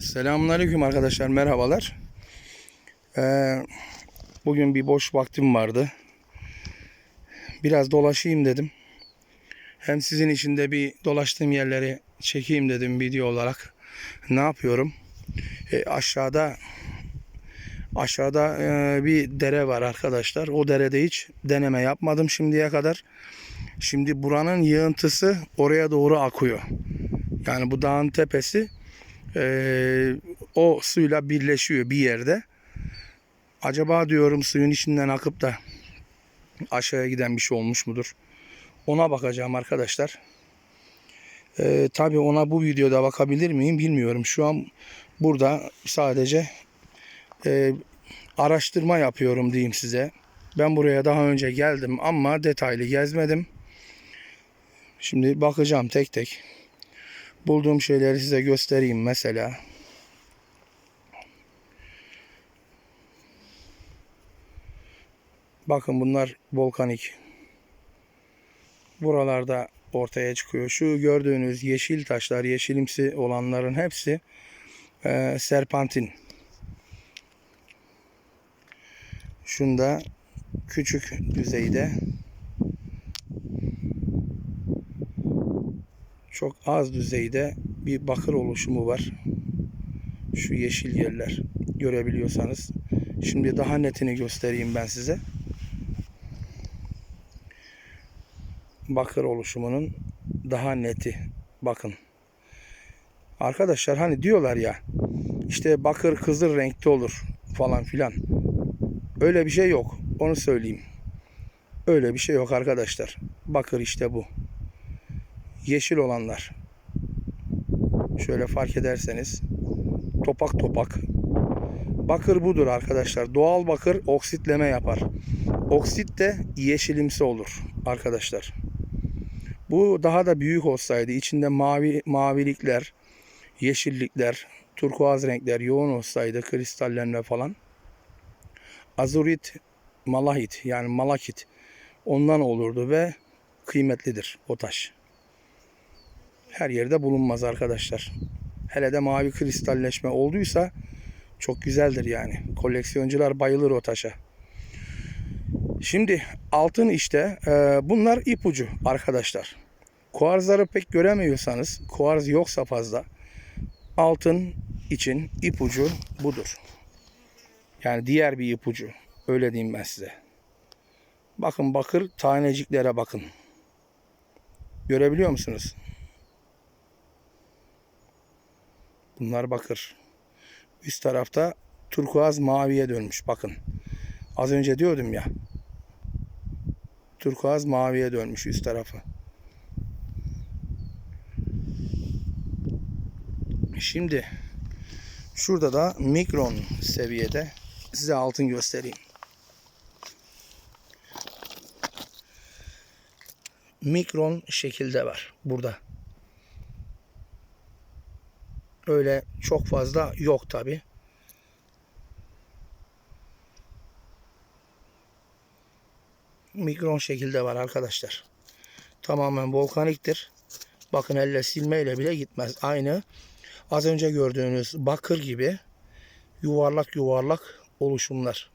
Selamünaleyküm arkadaşlar, merhabalar. Ee, bugün bir boş vaktim vardı. Biraz dolaşayım dedim. Hem sizin için de bir dolaştığım yerleri çekeyim dedim video olarak. Ne yapıyorum? Ee, aşağıda aşağıda e, bir dere var arkadaşlar. O derede hiç deneme yapmadım şimdiye kadar. Şimdi buranın yığıntısı oraya doğru akıyor. Yani bu dağın tepesi ee, o suyla birleşiyor bir yerde. Acaba diyorum suyun içinden akıp da aşağıya giden bir şey olmuş mudur? Ona bakacağım arkadaşlar. Ee, Tabi ona bu videoda bakabilir miyim bilmiyorum. Şu an burada sadece e, araştırma yapıyorum diyeyim size. Ben buraya daha önce geldim ama detaylı gezmedim. Şimdi bakacağım tek tek bulduğum şeyleri size göstereyim mesela. Bakın bunlar volkanik. Buralarda ortaya çıkıyor. Şu gördüğünüz yeşil taşlar, yeşilimsi olanların hepsi e, serpantin. Şunda küçük düzeyde çok az düzeyde bir bakır oluşumu var. Şu yeşil yerler görebiliyorsanız. Şimdi daha netini göstereyim ben size. Bakır oluşumunun daha neti. Bakın. Arkadaşlar hani diyorlar ya işte bakır kızıl renkte olur falan filan. Öyle bir şey yok. Onu söyleyeyim. Öyle bir şey yok arkadaşlar. Bakır işte bu yeşil olanlar. Şöyle fark ederseniz topak topak. Bakır budur arkadaşlar. Doğal bakır oksitleme yapar. Oksit de yeşilimsi olur arkadaşlar. Bu daha da büyük olsaydı içinde mavi mavilikler, yeşillikler, turkuaz renkler yoğun olsaydı kristallerle falan azurit, malahit yani malakit ondan olurdu ve kıymetlidir o taş her yerde bulunmaz arkadaşlar. Hele de mavi kristalleşme olduysa çok güzeldir yani. Koleksiyoncular bayılır o taşa. Şimdi altın işte e, bunlar ipucu arkadaşlar. Kuarzları pek göremiyorsanız, kuarz yoksa fazla altın için ipucu budur. Yani diğer bir ipucu. Öyle diyeyim ben size. Bakın bakır taneciklere bakın. Görebiliyor musunuz? Bunlar bakır. Üst tarafta turkuaz maviye dönmüş. Bakın. Az önce diyordum ya. Turkuaz maviye dönmüş üst tarafı. Şimdi şurada da mikron seviyede size altın göstereyim. Mikron şekilde var burada. Öyle çok fazla yok tabi. Mikron şekilde var arkadaşlar. Tamamen volkaniktir. Bakın elle silmeyle bile gitmez. Aynı az önce gördüğünüz bakır gibi yuvarlak yuvarlak oluşumlar.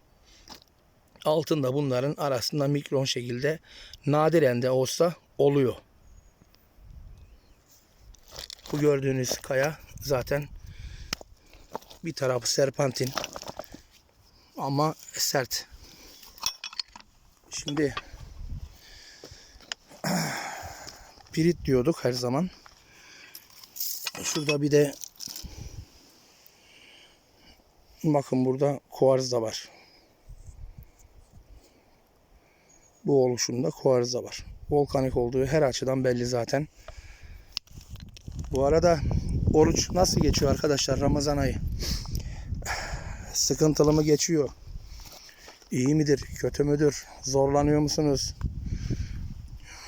Altında bunların arasında mikron şekilde nadiren de olsa oluyor. Bu gördüğünüz kaya zaten bir tarafı serpantin ama sert. Şimdi pirit diyorduk her zaman. Şurada bir de bakın burada kuarz da var. Bu oluşumda kuarz da var. Volkanik olduğu her açıdan belli zaten. Bu arada oruç nasıl geçiyor arkadaşlar Ramazan ayı? Sıkıntılı mı geçiyor? İyi midir? Kötü müdür? Zorlanıyor musunuz?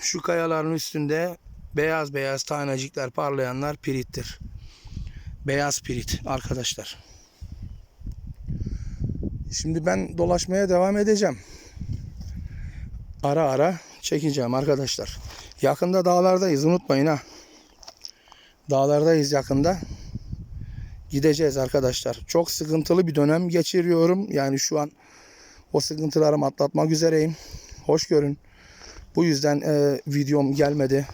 Şu kayaların üstünde beyaz beyaz tanecikler parlayanlar pirittir. Beyaz pirit arkadaşlar. Şimdi ben dolaşmaya devam edeceğim. Ara ara çekeceğim arkadaşlar. Yakında dağlardayız unutmayın ha. Dağlardayız yakında. gideceğiz arkadaşlar. Çok sıkıntılı bir dönem geçiriyorum. Yani şu an o sıkıntılarımı atlatmak üzereyim. Hoş görün. Bu yüzden e, videom gelmedi.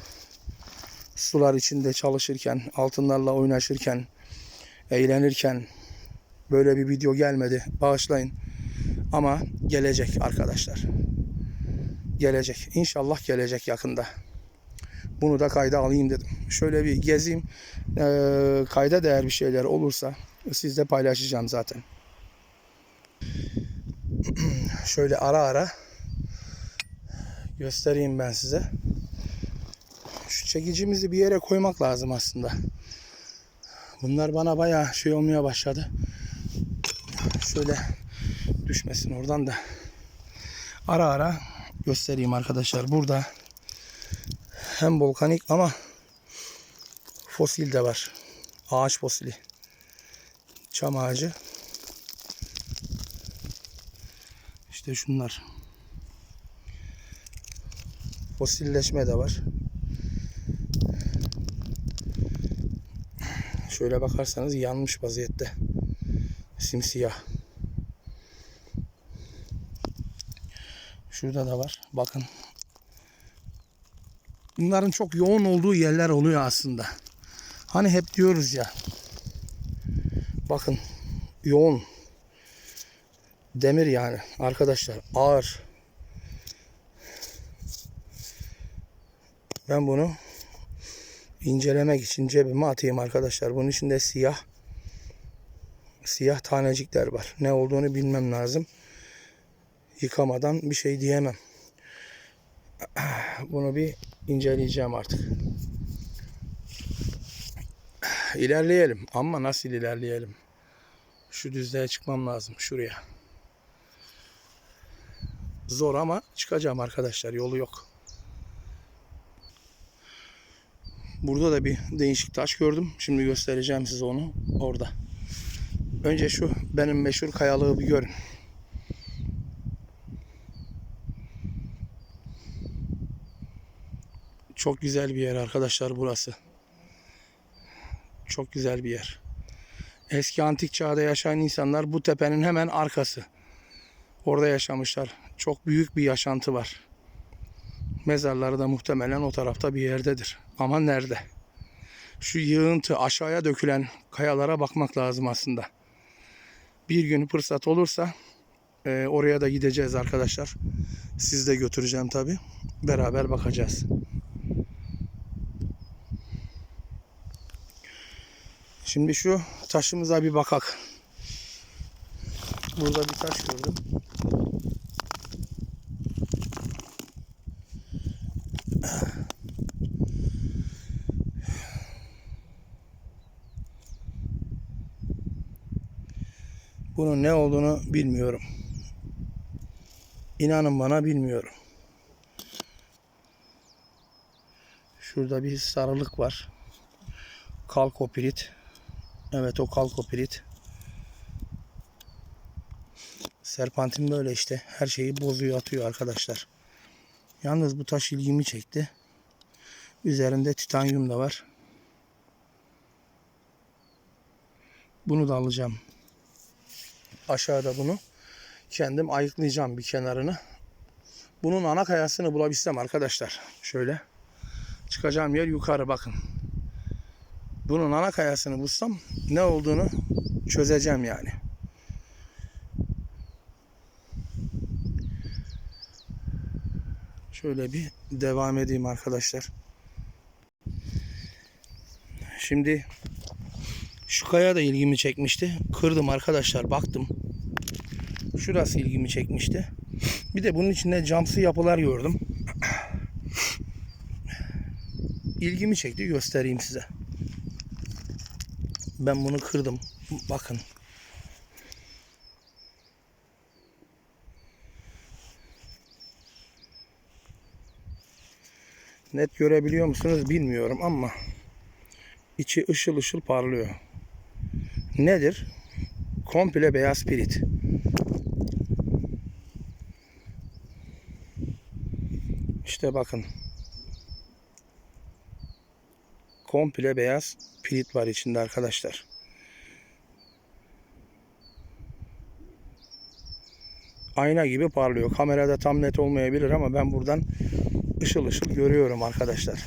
Sular içinde çalışırken, altınlarla oynaşırken, eğlenirken böyle bir video gelmedi. Bağışlayın. Ama gelecek arkadaşlar. Gelecek. İnşallah gelecek yakında. Bunu da kayda alayım dedim. Şöyle bir gezeyim. Ee, kayda değer bir şeyler olursa sizle paylaşacağım zaten. Şöyle ara ara göstereyim ben size. Şu çekicimizi bir yere koymak lazım aslında. Bunlar bana bayağı şey olmaya başladı. Şöyle düşmesin oradan da. Ara ara göstereyim arkadaşlar. Burada hem volkanik ama fosil de var. Ağaç fosili. Çam ağacı. İşte şunlar. Fosilleşme de var. Şöyle bakarsanız yanmış vaziyette. Simsiyah. Şurada da var. Bakın. Bunların çok yoğun olduğu yerler oluyor aslında. Hani hep diyoruz ya. Bakın. Yoğun. Demir yani arkadaşlar. Ağır. Ben bunu incelemek için cebime atayım arkadaşlar. Bunun içinde siyah siyah tanecikler var. Ne olduğunu bilmem lazım. Yıkamadan bir şey diyemem. Bunu bir inceleyeceğim artık. İlerleyelim ama nasıl ilerleyelim? Şu düzlüğe çıkmam lazım şuraya. Zor ama çıkacağım arkadaşlar. Yolu yok. Burada da bir değişik taş gördüm. Şimdi göstereceğim size onu orada. Önce şu benim meşhur kayalığı bir görün. Çok güzel bir yer arkadaşlar burası. Çok güzel bir yer. Eski antik çağda yaşayan insanlar bu tepenin hemen arkası. Orada yaşamışlar. Çok büyük bir yaşantı var. Mezarları da muhtemelen o tarafta bir yerdedir. Ama nerede? Şu yığıntı aşağıya dökülen kayalara bakmak lazım aslında. Bir gün fırsat olursa e, oraya da gideceğiz arkadaşlar. Siz de götüreceğim tabi. Beraber bakacağız. Şimdi şu taşımıza bir bakak. Burada bir taş gördüm. Bunun ne olduğunu bilmiyorum. İnanın bana bilmiyorum. Şurada bir sarılık var. Kalkopirit. Evet o kalkopirit. Serpantin böyle işte. Her şeyi bozuyor atıyor arkadaşlar. Yalnız bu taş ilgimi çekti. Üzerinde titanyum da var. Bunu da alacağım. Aşağıda bunu kendim ayıklayacağım bir kenarını. Bunun ana kayasını bulabilsem arkadaşlar. Şöyle. Çıkacağım yer yukarı bakın. Bunun ana kayasını bulsam ne olduğunu çözeceğim yani. Şöyle bir devam edeyim arkadaşlar. Şimdi şu kaya da ilgimi çekmişti. Kırdım arkadaşlar baktım. Şurası ilgimi çekmişti. Bir de bunun içinde camsı yapılar gördüm. İlgimi çekti göstereyim size. Ben bunu kırdım. Bakın. Net görebiliyor musunuz bilmiyorum ama içi ışıl ışıl parlıyor. Nedir? Komple beyaz pirit. İşte bakın komple beyaz pirit var içinde arkadaşlar. Ayna gibi parlıyor. Kamerada tam net olmayabilir ama ben buradan ışıl ışıl görüyorum arkadaşlar.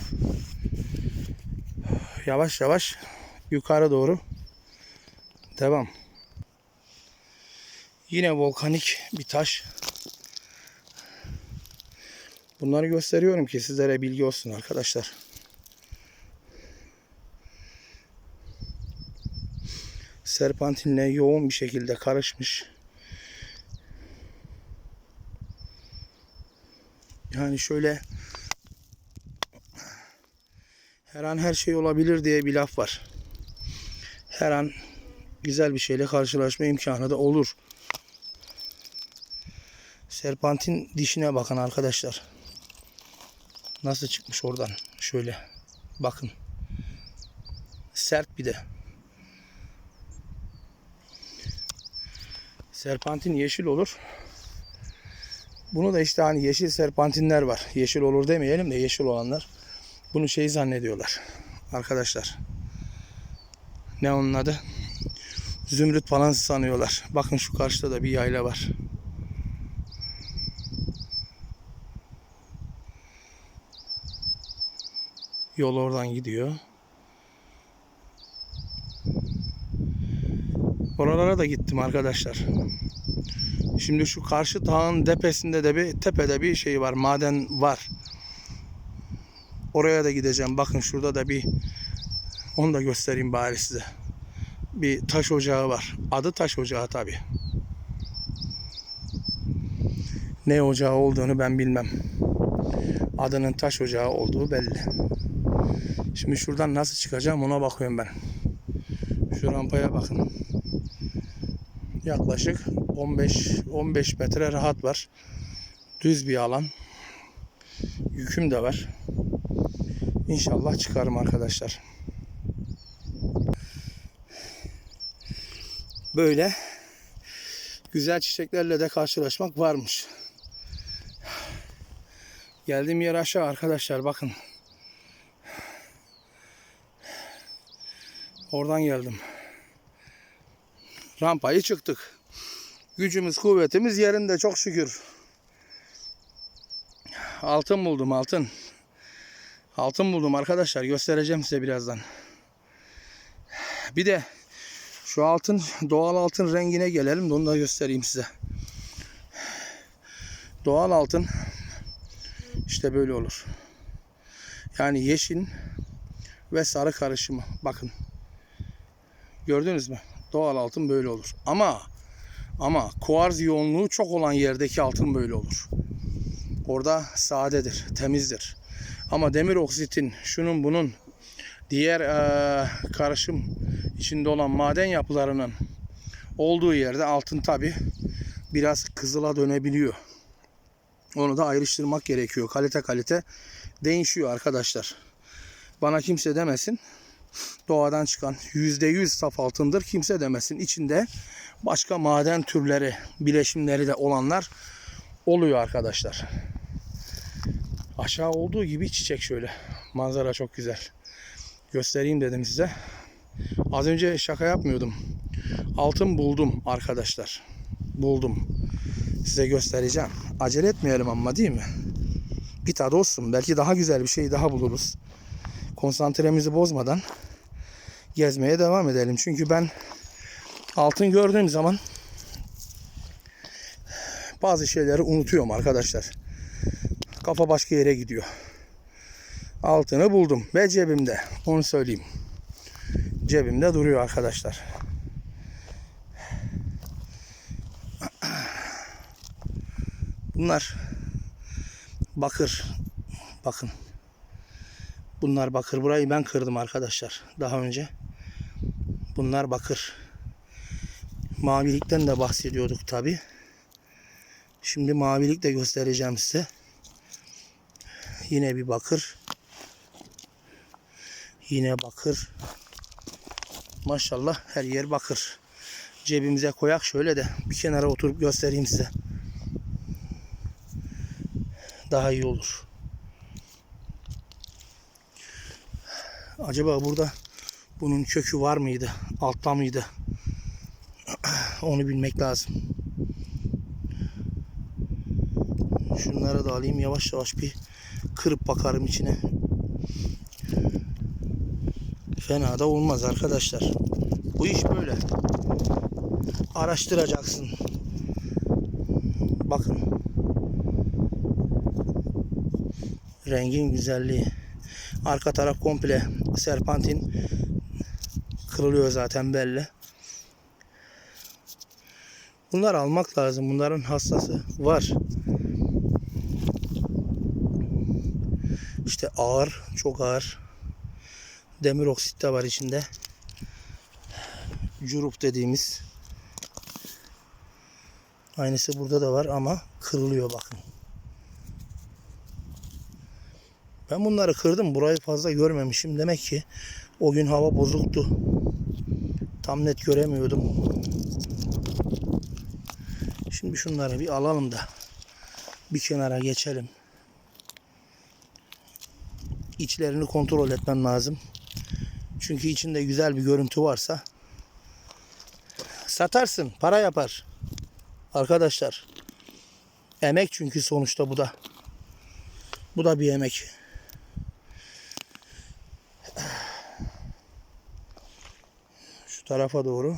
Yavaş yavaş yukarı doğru devam. Yine volkanik bir taş. Bunları gösteriyorum ki sizlere bilgi olsun arkadaşlar. Serpantinle yoğun bir şekilde karışmış. Yani şöyle her an her şey olabilir diye bir laf var. Her an güzel bir şeyle karşılaşma imkanı da olur. Serpantin dişine bakın arkadaşlar. Nasıl çıkmış oradan? Şöyle bakın. Sert bir de. Serpantin yeşil olur. Bunu da işte hani yeşil serpantinler var. Yeşil olur demeyelim de yeşil olanlar. Bunu şey zannediyorlar. Arkadaşlar. Ne onun adı? Zümrüt falan sanıyorlar. Bakın şu karşıda da bir yayla var. Yol oradan gidiyor. Oralara da gittim arkadaşlar. Şimdi şu karşı dağın tepesinde de bir tepede bir şey var. Maden var. Oraya da gideceğim. Bakın şurada da bir onu da göstereyim bari size. Bir taş ocağı var. Adı taş ocağı tabi. Ne ocağı olduğunu ben bilmem. Adının taş ocağı olduğu belli. Şimdi şuradan nasıl çıkacağım ona bakıyorum ben. Şu rampaya bakın. Yaklaşık 15 15 metre rahat var. Düz bir alan. Yüküm de var. İnşallah çıkarım arkadaşlar. Böyle güzel çiçeklerle de karşılaşmak varmış. Geldiğim yer aşağı arkadaşlar bakın. Oradan geldim. Rampayı çıktık. Gücümüz, kuvvetimiz yerinde çok şükür. Altın buldum, altın. Altın buldum arkadaşlar. Göstereceğim size birazdan. Bir de şu altın, doğal altın rengine gelelim onu da göstereyim size. Doğal altın işte böyle olur. Yani yeşil ve sarı karışımı. Bakın. Gördünüz mü? Doğal altın böyle olur. Ama ama kuarz yoğunluğu çok olan yerdeki altın böyle olur. Orada sadedir, temizdir. Ama demir oksitin, şunun bunun diğer eee, karışım içinde olan maden yapılarının olduğu yerde altın tabi biraz kızıla dönebiliyor. Onu da ayrıştırmak gerekiyor. Kalite kalite değişiyor arkadaşlar. Bana kimse demesin doğadan çıkan %100 saf altındır kimse demesin. İçinde başka maden türleri, bileşimleri de olanlar oluyor arkadaşlar. Aşağı olduğu gibi çiçek şöyle. Manzara çok güzel. Göstereyim dedim size. Az önce şaka yapmıyordum. Altın buldum arkadaşlar. Buldum. Size göstereceğim. Acele etmeyelim ama değil mi? Bir tadı olsun. Belki daha güzel bir şey daha buluruz. Konsantremizi bozmadan gezmeye devam edelim. Çünkü ben altın gördüğüm zaman bazı şeyleri unutuyorum arkadaşlar. Kafa başka yere gidiyor. Altını buldum ve cebimde. Onu söyleyeyim. Cebimde duruyor arkadaşlar. Bunlar bakır. Bakın. Bunlar bakır. Burayı ben kırdım arkadaşlar. Daha önce. Bunlar bakır. Mavilikten de bahsediyorduk tabi. Şimdi mavilik de göstereceğim size. Yine bir bakır. Yine bakır. Maşallah her yer bakır. Cebimize koyak şöyle de bir kenara oturup göstereyim size. Daha iyi olur. Acaba burada bunun kökü var mıydı? Altta mıydı? Onu bilmek lazım. Şunları da alayım yavaş yavaş bir kırıp bakarım içine. Fena da olmaz arkadaşlar. Bu iş böyle. Araştıracaksın. Bakın. Rengin güzelliği. Arka taraf komple serpantin kırılıyor zaten belli. Bunlar almak lazım. Bunların hastası var. İşte ağır, çok ağır. Demir oksit de var içinde. Curup dediğimiz. Aynısı burada da var ama kırılıyor bakın. Ben bunları kırdım. Burayı fazla görmemişim. Demek ki o gün hava bozuktu. Tam net göremiyordum. Şimdi şunları bir alalım da bir kenara geçelim. İçlerini kontrol etmem lazım. Çünkü içinde güzel bir görüntü varsa satarsın, para yapar. Arkadaşlar. Emek çünkü sonuçta bu da. Bu da bir emek. Tarafa doğru.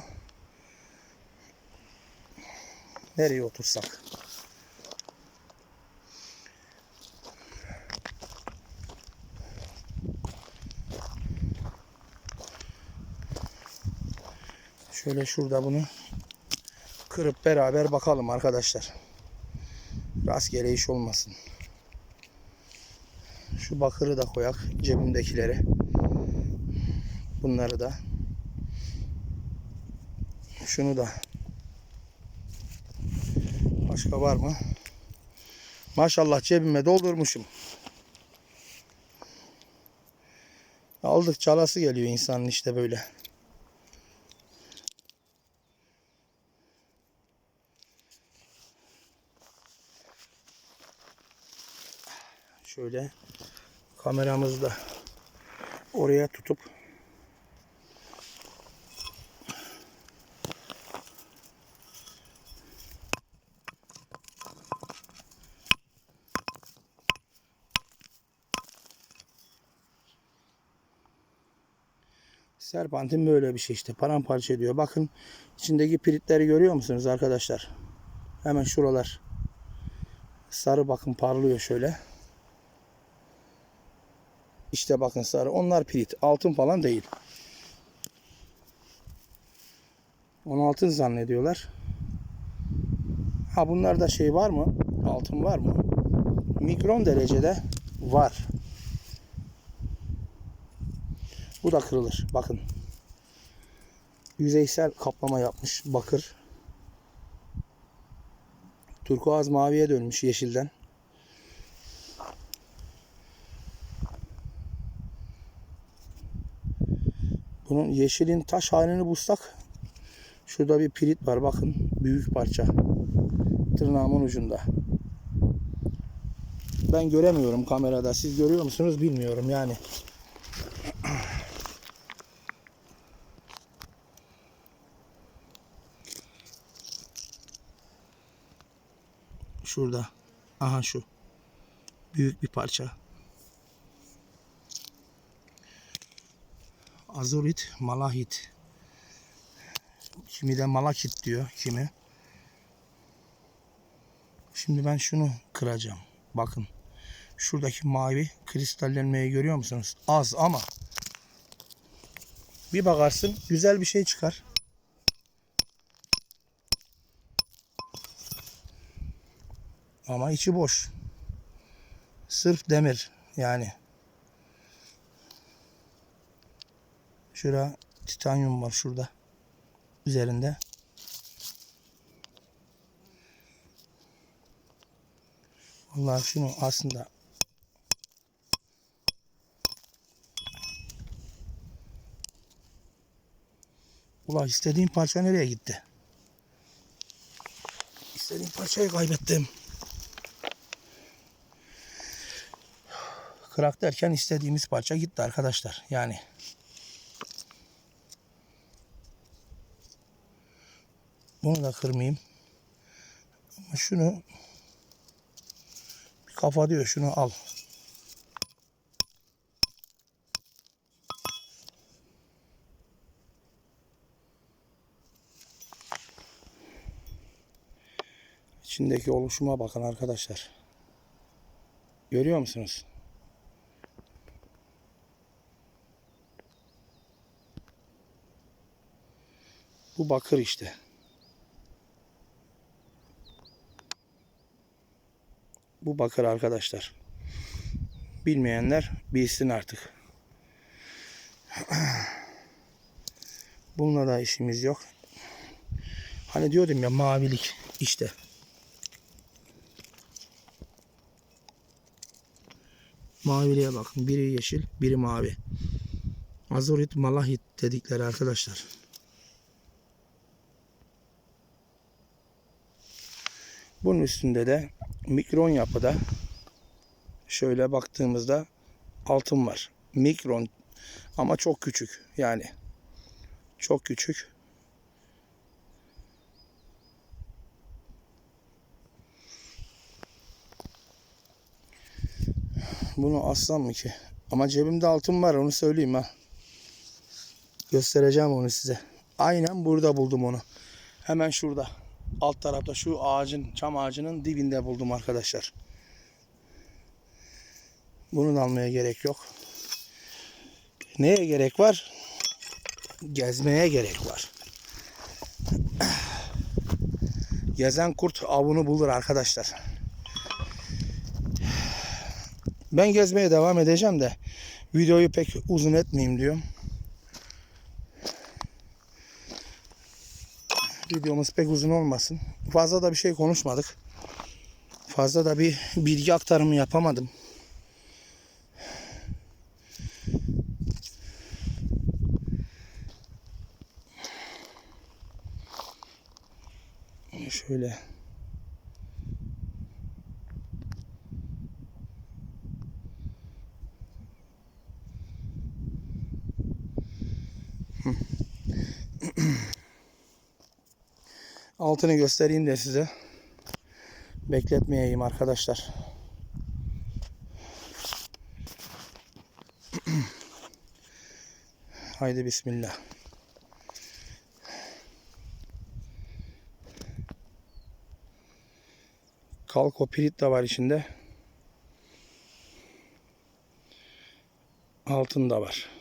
Nereye otursak? Şöyle şurada bunu kırıp beraber bakalım arkadaşlar. Rastgele iş olmasın. Şu bakırı da koyak cebimdekileri. Bunları da. Şunu da. Başka var mı? Maşallah cebime doldurmuşum. Aldık çalası geliyor insanın işte böyle. Şöyle kameramızı da oraya tutup Serpantin böyle bir şey işte paramparça ediyor. Bakın içindeki piritleri görüyor musunuz arkadaşlar? Hemen şuralar. Sarı bakın parlıyor şöyle. İşte bakın sarı. Onlar pirit. Altın falan değil. Onu altın zannediyorlar. Ha bunlarda şey var mı? Altın var mı? Mikron derecede var. Bu da kırılır. Bakın. Yüzeysel kaplama yapmış bakır. Turkuaz maviye dönmüş yeşilden. Bunun yeşilin taş halini bulsak şurada bir pirit var bakın büyük parça tırnağımın ucunda. Ben göremiyorum kamerada. Siz görüyor musunuz bilmiyorum yani. Şurada. Aha şu. Büyük bir parça. Azurit, malahit. Kimi de malakit diyor kimi. Şimdi ben şunu kıracağım. Bakın. Şuradaki mavi kristallenmeyi görüyor musunuz? Az ama bir bakarsın güzel bir şey çıkar. Ama içi boş. Sırf demir yani. Şurada titanyum var şurada. Üzerinde. Vallahi şunu aslında Ulan istediğim parça nereye gitti? İstediğim parçayı kaybettim. Kırak derken istediğimiz parça gitti arkadaşlar. Yani bunu da kırmayayım. Ama şunu kafa diyor şunu al. İçindeki oluşuma bakın arkadaşlar. Görüyor musunuz? Bu bakır işte. Bu bakır arkadaşlar. Bilmeyenler bilsin artık. Bununla da işimiz yok. Hani diyordum ya mavilik işte. Maviliğe bakın. Biri yeşil, biri mavi. Azorit malahit dedikleri arkadaşlar. Bunun üstünde de mikron yapıda şöyle baktığımızda altın var. Mikron ama çok küçük yani. Çok küçük. Bunu assam mı ki? Ama cebimde altın var onu söyleyeyim ha. Göstereceğim onu size. Aynen burada buldum onu. Hemen şurada. Alt tarafta şu ağacın, çam ağacının dibinde buldum arkadaşlar. Bunun almaya gerek yok. Neye gerek var? Gezmeye gerek var. Gezen kurt avını bulur arkadaşlar. Ben gezmeye devam edeceğim de videoyu pek uzun etmeyeyim diyorum. Videomuz pek uzun olmasın. Fazla da bir şey konuşmadık. Fazla da bir bilgi aktarımı yapamadım. Şöyle altını göstereyim de size. Bekletmeyeyim arkadaşlar. Haydi bismillah. Kalkopirit de var içinde. Altın da var.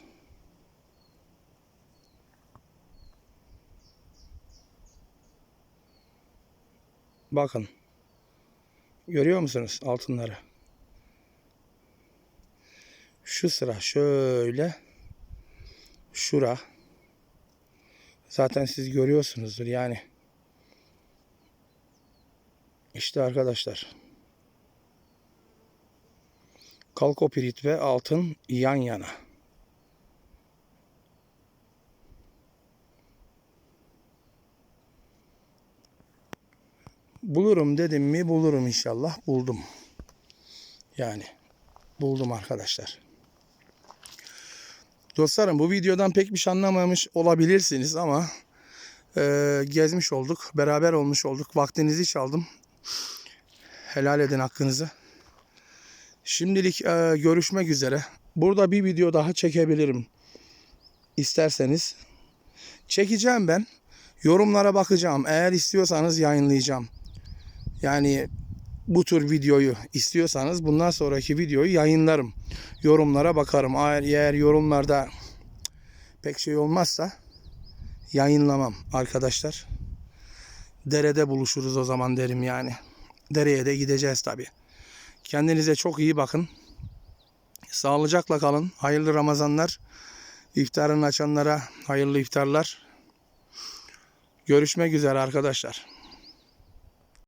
Bakın. Görüyor musunuz altınları? Şu sıra şöyle. Şura. Zaten siz görüyorsunuzdur yani. İşte arkadaşlar. Kalkopirit ve altın yan yana. Bulurum dedim mi bulurum inşallah. Buldum. Yani buldum arkadaşlar. Dostlarım bu videodan pek bir şey anlamamış olabilirsiniz ama e, gezmiş olduk. Beraber olmuş olduk. Vaktinizi çaldım. Helal edin hakkınızı. Şimdilik e, görüşmek üzere. Burada bir video daha çekebilirim. İsterseniz. Çekeceğim ben. Yorumlara bakacağım. Eğer istiyorsanız yayınlayacağım. Yani bu tür videoyu istiyorsanız bundan sonraki videoyu yayınlarım. Yorumlara bakarım. Eğer, eğer yorumlarda pek şey olmazsa yayınlamam arkadaşlar. Derede buluşuruz o zaman derim yani. Dereye de gideceğiz tabi. Kendinize çok iyi bakın. Sağlıcakla kalın. Hayırlı Ramazanlar. İftarını açanlara hayırlı iftarlar. Görüşmek üzere arkadaşlar.